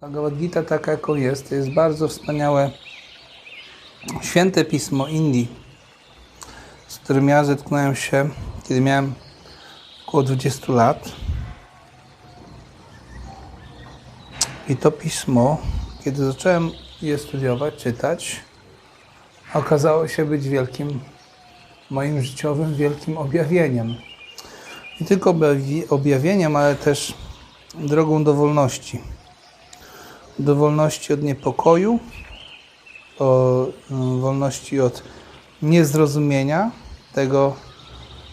Bhagavad Gita taka jaką jest, to jest bardzo wspaniałe święte pismo Indii, z którym ja zetknąłem się, kiedy miałem około 20 lat. I to pismo, kiedy zacząłem je studiować, czytać, okazało się być wielkim, moim życiowym wielkim objawieniem. Nie tylko objawi- objawieniem, ale też drogą do wolności. Do wolności od niepokoju, o mm, wolności od niezrozumienia tego,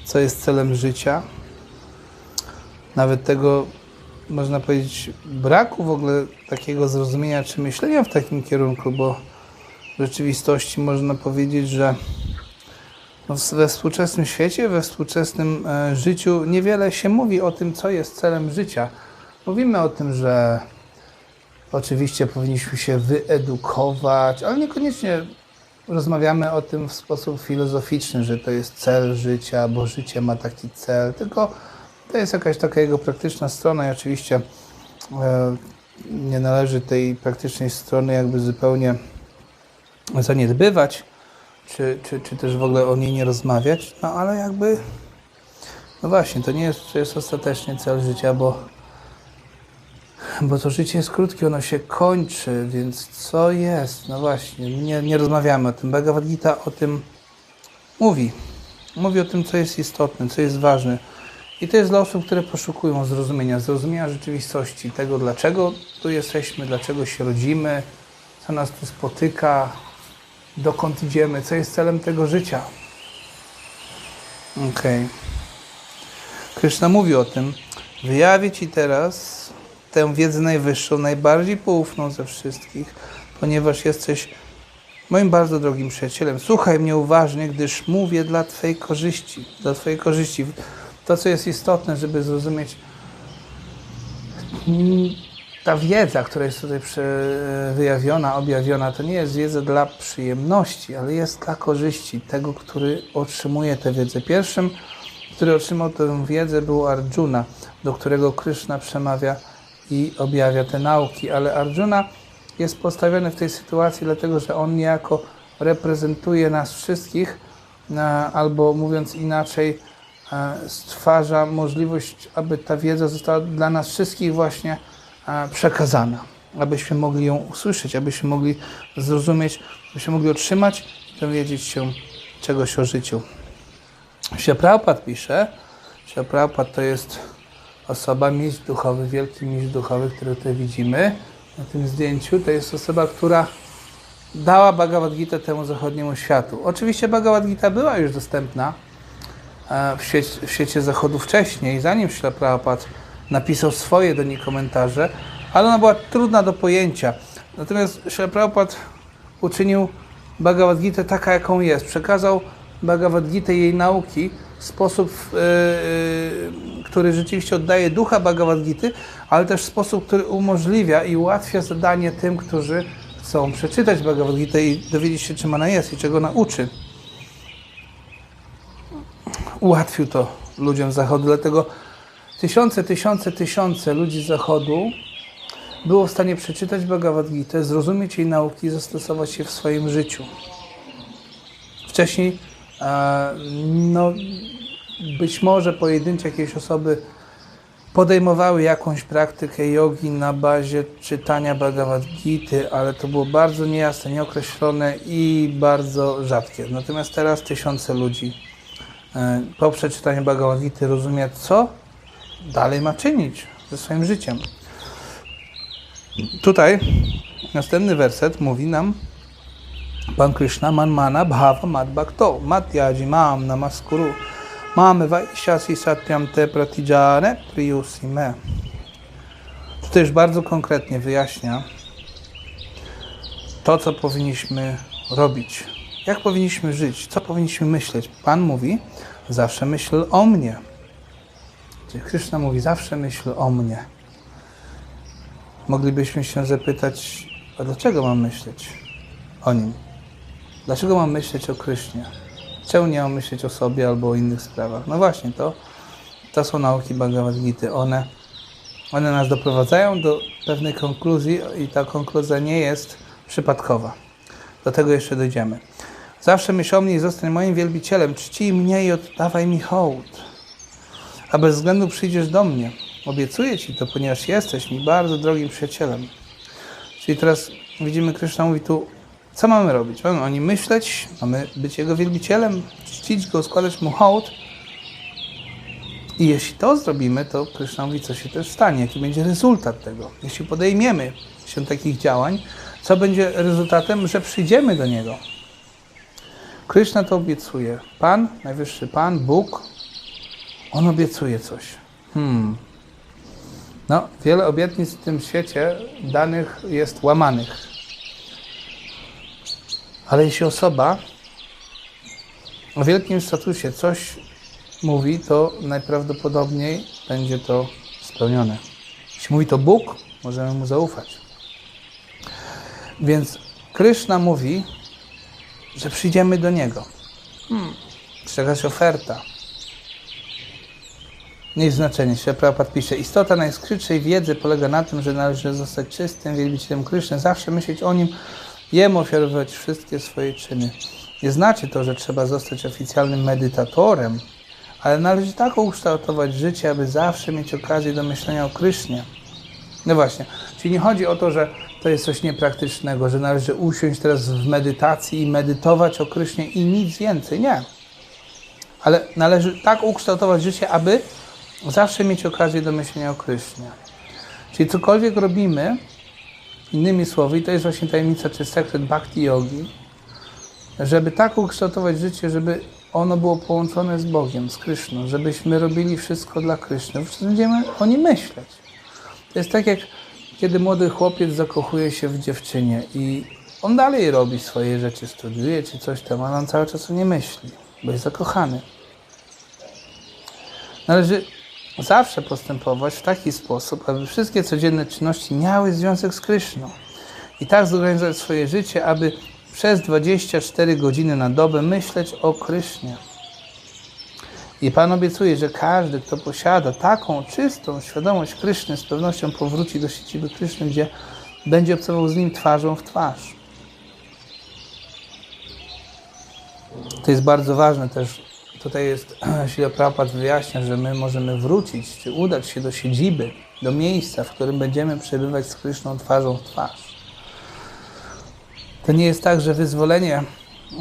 co jest celem życia, nawet tego, można powiedzieć, braku w ogóle takiego zrozumienia czy myślenia w takim kierunku, bo w rzeczywistości można powiedzieć, że no, we współczesnym świecie, we współczesnym e, życiu niewiele się mówi o tym, co jest celem życia. Mówimy o tym, że oczywiście powinniśmy się wyedukować, ale niekoniecznie rozmawiamy o tym w sposób filozoficzny, że to jest cel życia, bo życie ma taki cel, tylko to jest jakaś taka jego praktyczna strona i oczywiście e, nie należy tej praktycznej strony jakby zupełnie zaniedbywać, czy, czy, czy też w ogóle o niej nie rozmawiać, no ale jakby, no właśnie, to nie jest, to jest ostatecznie cel życia, bo, bo to życie jest krótkie, ono się kończy, więc co jest? No właśnie, nie, nie rozmawiamy o tym. Bhagavad Gita o tym mówi. Mówi o tym, co jest istotne, co jest ważne. I to jest dla osób, które poszukują zrozumienia, zrozumienia rzeczywistości, tego, dlaczego tu jesteśmy, dlaczego się rodzimy, co nas tu spotyka, dokąd idziemy, co jest celem tego życia. Okej. Krishna mówi o tym. Wyjawię Ci teraz tę wiedzę najwyższą, najbardziej poufną ze wszystkich, ponieważ jesteś moim bardzo drogim przyjacielem. Słuchaj mnie uważnie, gdyż mówię dla Twojej korzyści. Dla Twojej korzyści. To, co jest istotne, żeby zrozumieć mm, ta wiedza, która jest tutaj wyjawiona, objawiona, to nie jest wiedza dla przyjemności, ale jest dla korzyści tego, który otrzymuje tę wiedzę. Pierwszym, który otrzymał tę wiedzę, był Arjuna, do którego Krishna przemawia i objawia te nauki, ale Arjuna jest postawiony w tej sytuacji, dlatego że on niejako reprezentuje nas wszystkich, e, albo mówiąc inaczej, e, stwarza możliwość, aby ta wiedza została dla nas wszystkich właśnie e, przekazana, abyśmy mogli ją usłyszeć, abyśmy mogli zrozumieć, abyśmy mogli otrzymać i dowiedzieć się czegoś o życiu. Prabhupada pisze, Prabhupada to jest osoba, mistrz duchowy, wielki mistrz duchowy, który tutaj widzimy na tym zdjęciu. To jest osoba, która dała Bhagavad Gita temu zachodniemu światu. Oczywiście Bhagavad Gita była już dostępna e, w świecie, w świecie zachodu wcześniej, zanim Śla Prabhupada napisał swoje do niej komentarze, ale ona była trudna do pojęcia. Natomiast Śla Prabhupada uczynił Bhagavad Gita taka, jaką jest. Przekazał Bhagavad Gita jej nauki w sposób, e, e, który rzeczywiście oddaje ducha Bhagavad Gity, ale też w sposób, który umożliwia i ułatwia zadanie tym, którzy chcą przeczytać Bhagavad Gita i dowiedzieć się, czym ona jest i czego ona uczy. Ułatwił to ludziom Zachodu, dlatego tysiące, tysiące, tysiące ludzi Zachodu było w stanie przeczytać Bhagavad Gita, zrozumieć jej nauki i zastosować je w swoim życiu. Wcześniej, no, być może pojedyncze jakieś osoby podejmowały jakąś praktykę jogi na bazie czytania Bhagavad Gity, ale to było bardzo niejasne, nieokreślone i bardzo rzadkie. Natomiast teraz tysiące ludzi e, po przeczytaniu Bhagavad Gity rozumie, co dalej ma czynić ze swoim życiem. Tutaj następny werset mówi nam Pan Krishna manmana bhava mad bhakto matyaji mam namaskuru mam vaishasi satyam te pratijane priyusi me. Tutaj już bardzo konkretnie wyjaśnia to, co powinniśmy robić. Jak powinniśmy żyć? Co powinniśmy myśleć? Pan mówi, zawsze myśl o mnie. Czyli Krishna mówi, zawsze myśl o mnie. Moglibyśmy się zapytać, a dlaczego mam myśleć o nim? Dlaczego mam myśleć o Krysznie? Czemu nie mam myśleć o sobie albo o innych sprawach? No właśnie, to, to są nauki Bhagavad Gity. One One nas doprowadzają do pewnej konkluzji i ta konkluzja nie jest przypadkowa. Do tego jeszcze dojdziemy. Zawsze myśl o mnie i zostań moim wielbicielem. Czcij mnie i oddawaj mi hołd. A bez względu przyjdziesz do mnie. Obiecuję Ci to, ponieważ jesteś mi bardzo drogim przyjacielem. Czyli teraz widzimy, Kryszna mówi tu, co mamy robić? Mamy o nim myśleć, mamy być Jego wielbicielem, czcić Go, składać Mu hołd. I jeśli to zrobimy, to Kryszna mówi, co się też stanie, jaki będzie rezultat tego. Jeśli podejmiemy się takich działań, co będzie rezultatem, że przyjdziemy do Niego. Kryszna to obiecuje. Pan, najwyższy Pan, Bóg, On obiecuje coś. Hmm. No, wiele obietnic w tym świecie danych jest łamanych. Ale jeśli osoba o wielkim statusie coś mówi, to najprawdopodobniej będzie to spełnione. Jeśli mówi to Bóg, możemy mu zaufać. Więc Kryszna mówi, że przyjdziemy do Niego. Hmm. Jest jakaś oferta. Nie znaczenie. Się Prabhupada pisze, istota najskrytszej wiedzy polega na tym, że należy zostać czystym wielbicielem Kryszny, zawsze myśleć o Nim, Jemu ofiarować wszystkie swoje czyny. Nie znaczy to, że trzeba zostać oficjalnym medytatorem, ale należy tak ukształtować życie, aby zawsze mieć okazję do myślenia o Krysznie. No właśnie, czyli nie chodzi o to, że to jest coś niepraktycznego, że należy usiąść teraz w medytacji i medytować o Krysznie i nic więcej. Nie. Ale należy tak ukształtować życie, aby zawsze mieć okazję do myślenia o Krysznie. Czyli cokolwiek robimy, innymi słowy, to jest właśnie tajemnica czy sekret bhakti yogi, żeby tak ukształtować życie, żeby ono było połączone z Bogiem, z Kryszną, żebyśmy robili wszystko dla Kryszny. Będziemy o nim myśleć. To jest tak jak kiedy młody chłopiec zakochuje się w dziewczynie i on dalej robi swoje rzeczy, studiuje czy coś tam, ale on cały czas o nie myśli, bo jest zakochany. Należy zawsze postępować w taki sposób, aby wszystkie codzienne czynności miały związek z Kryszną. I tak zorganizować swoje życie, aby przez 24 godziny na dobę myśleć o Krysznie. I Pan obiecuje, że każdy, kto posiada taką czystą świadomość Kryszny, z pewnością powróci do siedziby Kryszny, gdzie będzie obcował z nim twarzą w twarz. To jest bardzo ważne też. Tutaj jest, Sila Prabhupada wyjaśnia, że my możemy wrócić, czy udać się do siedziby, do miejsca, w którym będziemy przebywać z Kryszną twarzą w twarz. To nie jest tak, że wyzwolenie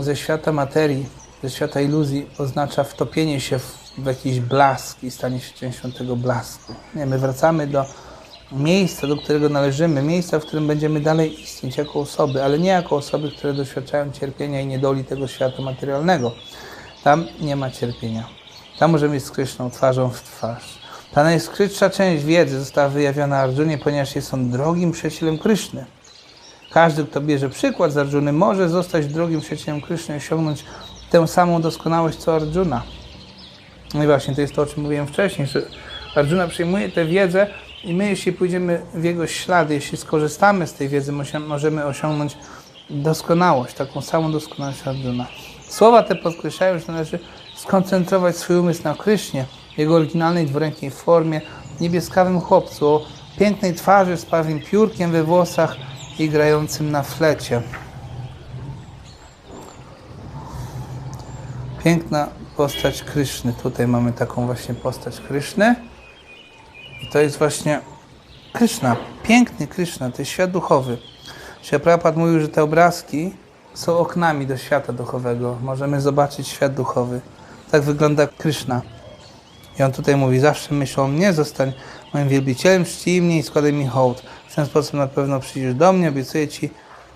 ze świata materii ze świata iluzji oznacza wtopienie się w, w jakiś blask i stanie się częścią tego blasku. Nie, my wracamy do miejsca, do którego należymy, miejsca, w którym będziemy dalej istnieć jako osoby, ale nie jako osoby, które doświadczają cierpienia i niedoli tego świata materialnego. Tam nie ma cierpienia. Tam możemy być skryszną twarzą w twarz. Ta najskrytsza część wiedzy została wyjawiona Arjunie, ponieważ jest on drogim przyjacielem Kryszny. Każdy, kto bierze przykład z Arjuny, może zostać drogim przyjacielem Kryszny i osiągnąć tę samą doskonałość co Arjuna. No i właśnie to jest to, o czym mówiłem wcześniej, że Arjuna przyjmuje tę wiedzę i my, jeśli pójdziemy w jego ślady, jeśli skorzystamy z tej wiedzy, możemy osiągnąć doskonałość, taką samą doskonałość Arjuna. Słowa te podkreślają, że należy skoncentrować swój umysł na Krysznie, jego oryginalnej dwurękiej formie, niebieskawym chłopcu, o pięknej twarzy z pawim piórkiem we włosach i grającym na flecie. Piękna postać Kryszny. Tutaj mamy taką właśnie postać Kryszny. I to jest właśnie Kryszna. Piękny Kryszna. To jest świat duchowy. Prabhupada mówił, że te obrazki są oknami do świata duchowego. Możemy zobaczyć świat duchowy. Tak wygląda Kryszna. I on tutaj mówi, zawsze myśl o mnie, zostań moim wielbicielem, czcij mnie i składaj mi hołd. W ten sposób na pewno przyjdziesz do mnie, obiecuję Ci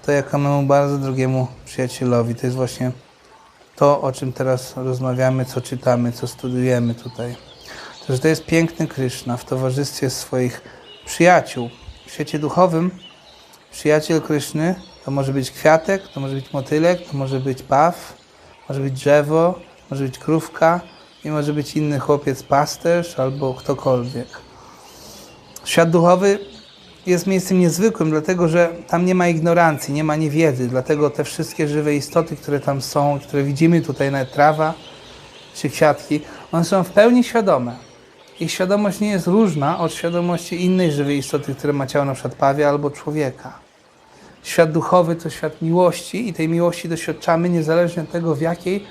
to jako memu bardzo drogiemu przyjacielowi. To jest właśnie to, o czym teraz rozmawiamy, co czytamy, co studujemy tutaj. To, to jest piękny Kryszna w towarzystwie swoich przyjaciół. W świecie duchowym przyjaciel Kryszny to może być kwiatek, to może być motylek, to może być paw, może być drzewo, może być krówka i może być inny chłopiec pasterz albo ktokolwiek. Świat duchowy jest miejscem niezwykłym, dlatego że tam nie ma ignorancji, nie ma niewiedzy, dlatego te wszystkie żywe istoty, które tam są, które widzimy tutaj, na trawa czy kwiatki, one są w pełni świadome. ich świadomość nie jest różna od świadomości innej żywej istoty, która ma ciało, na przykład pawie albo człowieka. Świat duchowy to świat miłości i tej miłości doświadczamy niezależnie od tego, w jakiej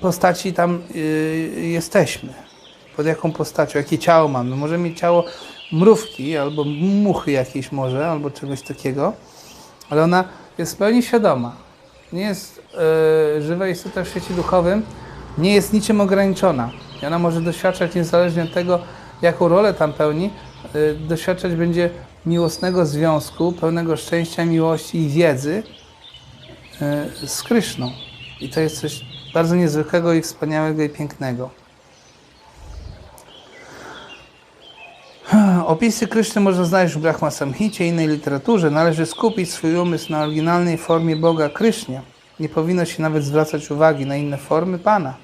postaci tam yy, jesteśmy. Pod jaką postacią, jakie ciało mamy. Możemy mieć ciało mrówki albo muchy jakiejś może, albo czegoś takiego, ale ona jest w pełni świadoma. Nie jest yy, żywa istota w świecie duchowym, nie jest niczym ograniczona. I ona może doświadczać niezależnie od tego, jaką rolę tam pełni, yy, doświadczać będzie miłosnego związku, pełnego szczęścia, miłości i wiedzy yy, z Kryszną. I to jest coś bardzo niezwykłego i wspaniałego i pięknego. Opisy Kryszny można znaleźć w Brahma Samhicie i innej literaturze. Należy skupić swój umysł na oryginalnej formie Boga Krysznie. Nie powinno się nawet zwracać uwagi na inne formy Pana.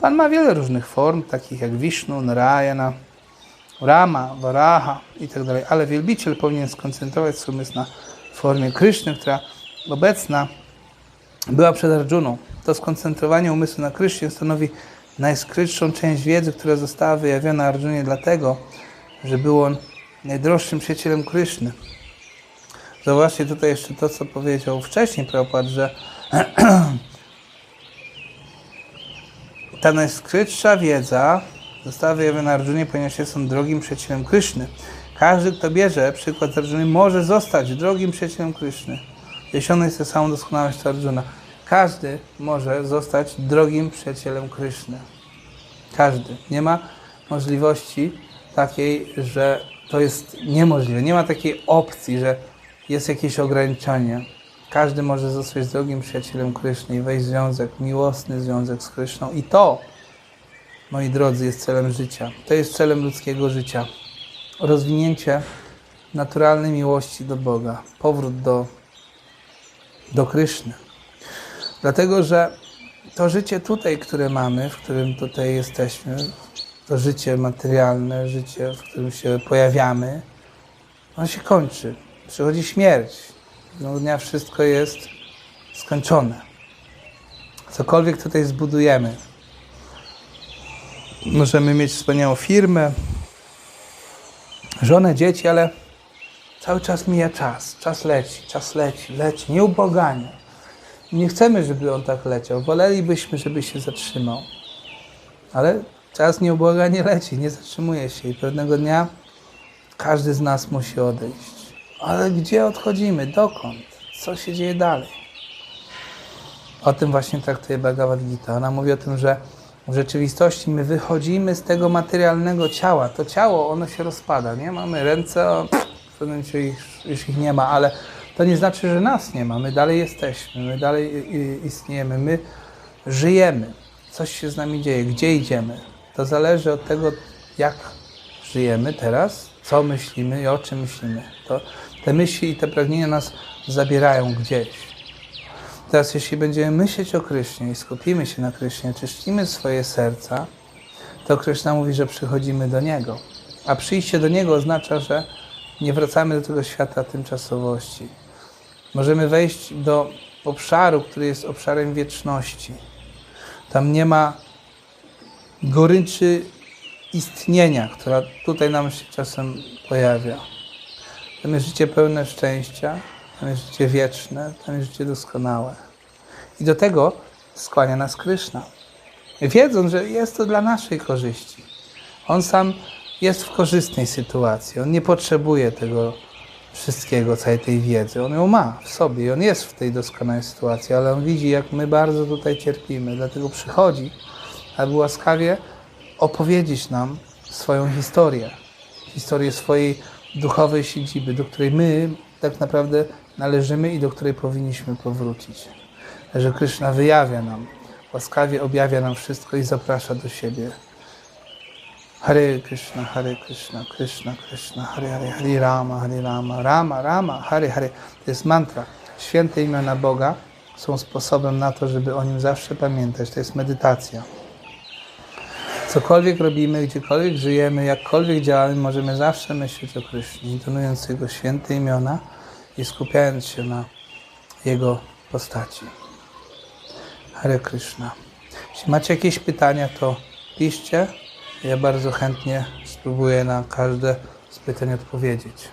Pan ma wiele różnych form, takich jak Vishnu, Narayana, Rama, Varaha itd., ale wielbiciel powinien skoncentrować swój umysł na formie Kryszny, która obecna była przed Arjuną. To skoncentrowanie umysłu na Krysznie stanowi najskrytszą część wiedzy, która została wyjawiona Arjunie dlatego, że był on najdroższym przyjacielem Kryszny. Zobaczcie tutaj jeszcze to, co powiedział wcześniej Prabhupada, że ta najskrytsza wiedza została wyjawiona Arjunie, ponieważ jest on drogim przyjacielem Kryszny. Każdy, kto bierze przykład z Arjuny, może zostać drogim przyjacielem Kryszny. Jeśli on jest samą doskonałość to Arjuna. Każdy może zostać drogim przyjacielem Kryszny. Każdy. Nie ma możliwości takiej, że to jest niemożliwe. Nie ma takiej opcji, że jest jakieś ograniczenie. Każdy może zostać drogim przyjacielem Kryszny i wejść w związek, miłosny związek z Kryszną. I to, moi drodzy, jest celem życia. To jest celem ludzkiego życia. Rozwinięcie naturalnej miłości do Boga. Powrót do, do Kryszny. Dlatego, że to życie tutaj, które mamy, w którym tutaj jesteśmy, to życie materialne, życie, w którym się pojawiamy, ono się kończy. Przychodzi śmierć. Jednego dnia wszystko jest skończone. Cokolwiek tutaj zbudujemy. Możemy mieć wspaniałą firmę, żonę, dzieci, ale cały czas mija czas. Czas leci, czas leci, leci, nieubłaganie. Nie chcemy, żeby on tak leciał. Wolelibyśmy, żeby się zatrzymał. Ale czas nieubłaganie leci, nie zatrzymuje się i pewnego dnia każdy z nas musi odejść. Ale gdzie odchodzimy? Dokąd? Co się dzieje dalej? O tym właśnie traktuje Bhagavad Gita. Ona mówi o tym, że w rzeczywistości my wychodzimy z tego materialnego ciała. To ciało, ono się rozpada, nie? Mamy ręce, w pewnym momencie ich, już ich nie ma, ale to nie znaczy, że nas nie ma. My dalej jesteśmy, my dalej istniejemy, my żyjemy. Coś się z nami dzieje. Gdzie idziemy? To zależy od tego, jak żyjemy teraz, co myślimy i o czym myślimy. To, te myśli i te pragnienia nas zabierają gdzieś. Teraz, jeśli będziemy myśleć o Krysznie i skupimy się na Krysznie, czyścimy swoje serca, to Kryszna mówi, że przychodzimy do Niego. A przyjście do Niego oznacza, że nie wracamy do tego świata tymczasowości. Możemy wejść do obszaru, który jest obszarem wieczności. Tam nie ma goryczy istnienia, która tutaj nam się czasem pojawia. Tam jest życie pełne szczęścia, tam jest życie wieczne, tam jest życie doskonałe. I do tego skłania nas Kryszna. Wiedząc, że jest to dla naszej korzyści. On sam jest w korzystnej sytuacji. On nie potrzebuje tego wszystkiego, całej tej wiedzy. On ją ma w sobie i on jest w tej doskonałej sytuacji, ale on widzi, jak my bardzo tutaj cierpimy. Dlatego przychodzi, aby łaskawie opowiedzieć nam swoją historię. Historię swojej duchowej siedziby, do której my tak naprawdę należymy i do której powinniśmy powrócić. Że Kryszna wyjawia nam, łaskawie objawia nam wszystko i zaprasza do siebie. Hare Krishna, Hare Krishna, Krishna Krishna, Hare Hare, Hare Rama, Hare Rama, Rama, Rama, Hare Hare. To jest mantra. Święte imiona Boga są sposobem na to, żeby o Nim zawsze pamiętać. To jest medytacja. Cokolwiek robimy, gdziekolwiek żyjemy, jakkolwiek działamy, możemy zawsze myśleć o Krysznie, intonując Jego święte imiona i skupiając się na Jego postaci. Hare Krishna. Jeśli macie jakieś pytania, to piszcie. Ja bardzo chętnie spróbuję na każde z pytań odpowiedzieć.